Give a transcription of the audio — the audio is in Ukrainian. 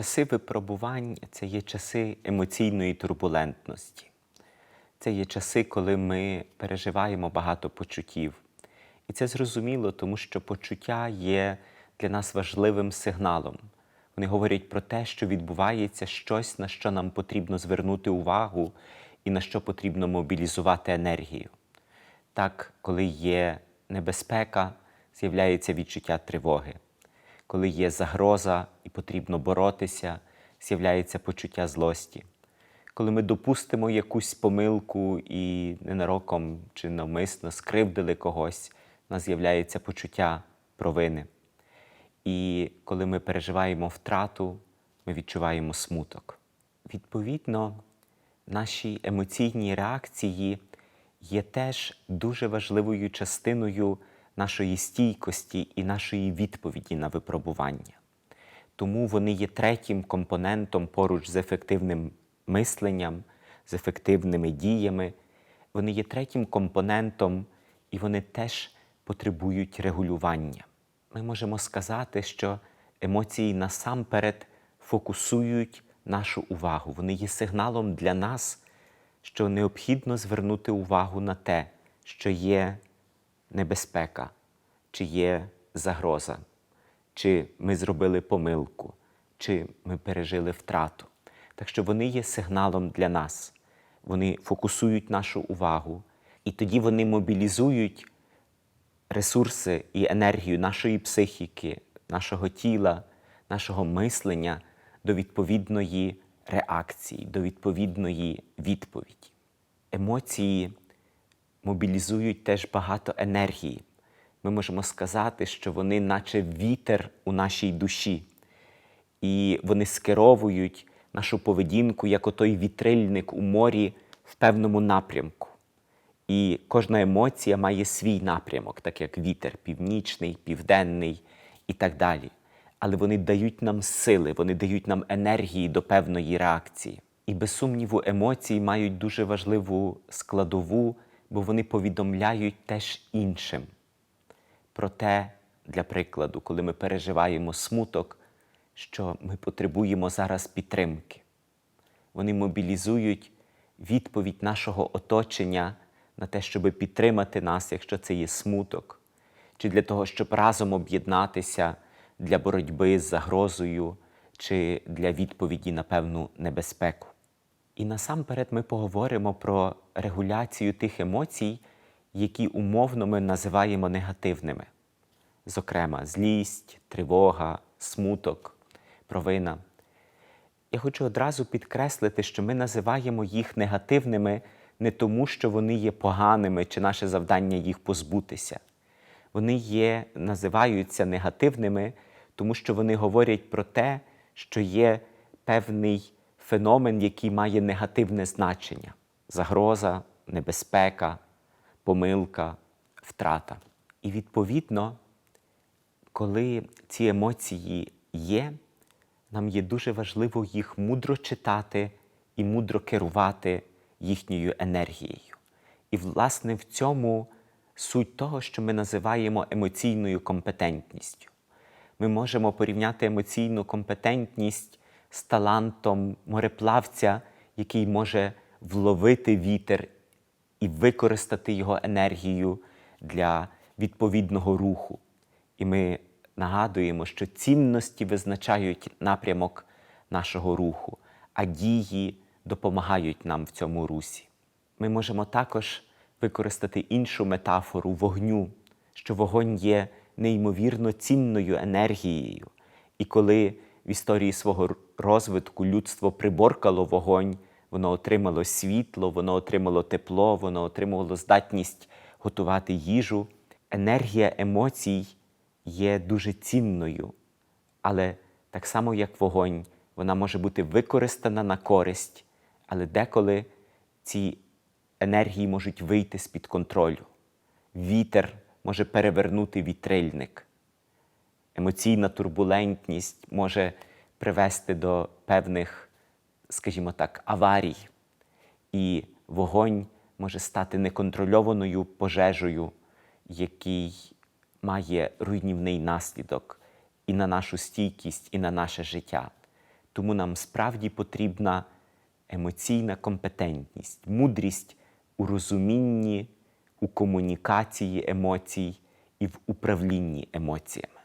Часи випробувань це є часи емоційної турбулентності. Це є часи, коли ми переживаємо багато почуттів. І це зрозуміло, тому що почуття є для нас важливим сигналом. Вони говорять про те, що відбувається щось, на що нам потрібно звернути увагу і на що потрібно мобілізувати енергію. Так, коли є небезпека, з'являється відчуття тривоги. Коли є загроза і потрібно боротися, з'являється почуття злості. Коли ми допустимо якусь помилку і ненароком чи навмисно скривдили когось, у нас з'являється почуття провини. І коли ми переживаємо втрату, ми відчуваємо смуток. Відповідно, наші емоційні реакції є теж дуже важливою частиною нашої стійкості і нашої відповіді на випробування. Тому вони є третім компонентом поруч з ефективним мисленням, з ефективними діями. Вони є третім компонентом і вони теж потребують регулювання. Ми можемо сказати, що емоції насамперед фокусують нашу увагу. Вони є сигналом для нас, що необхідно звернути увагу на те, що є небезпека, чи є загроза, чи ми зробили помилку, чи ми пережили втрату. Так що вони є сигналом для нас, вони фокусують нашу увагу, і тоді вони мобілізують ресурси і енергію нашої психіки, нашого тіла, нашого мислення до відповідної реакції, до відповідної відповіді. Емоції мобілізують теж багато енергії. Ми можемо сказати, що вони, наче вітер у нашій душі, і вони скеровують нашу поведінку як отой вітрильник у морі в певному напрямку. І кожна емоція має свій напрямок, так як вітер північний, південний і так далі. Але вони дають нам сили, вони дають нам енергії до певної реакції. І без сумніву, емоції мають дуже важливу складову, бо вони повідомляють теж іншим. Проте, для прикладу, коли ми переживаємо смуток, що ми потребуємо зараз підтримки. Вони мобілізують відповідь нашого оточення на те, щоб підтримати нас, якщо це є смуток, чи для того, щоб разом об'єднатися для боротьби з загрозою, чи для відповіді на певну небезпеку. І насамперед ми поговоримо про регуляцію тих емоцій, які умовно ми називаємо негативними, зокрема, злість, тривога, смуток, провина. Я хочу одразу підкреслити, що ми називаємо їх негативними не тому, що вони є поганими чи наше завдання їх позбутися. Вони є, називаються негативними, тому що вони говорять про те, що є певний феномен, який має негативне значення загроза, небезпека, помилка, втрата. І відповідно, коли ці емоції є, нам є дуже важливо їх мудро читати і мудро керувати їхньою енергією. І, власне, в цьому суть того, що ми називаємо емоційною компетентністю. Ми можемо порівняти емоційну компетентність з талантом мореплавця, який може вловити вітер і використати його енергію для відповідного руху. І ми нагадуємо, що цінності визначають напрямок нашого руху, а дії допомагають нам в цьому русі. Ми можемо також використати іншу метафору вогню, що вогонь є неймовірно цінною енергією. І коли в історії свого розвитку людство приборкало вогонь, воно отримало світло, воно отримало тепло, воно отримувало здатність готувати їжу. Енергія емоцій є дуже цінною, але так само, як вогонь, вона може бути використана на користь, але деколи ці енергії можуть вийти з-під контролю. Вітер може перевернути вітрильник. Емоційна турбулентність може привести до певних, скажімо так, аварій. І вогонь може стати неконтрольованою пожежею, який має руйнівний наслідок і на нашу стійкість, і на наше життя. тому нам справді потрібна емоційна компетентність, мудрість у розумінні, у комунікації емоцій і в управлінні емоціями.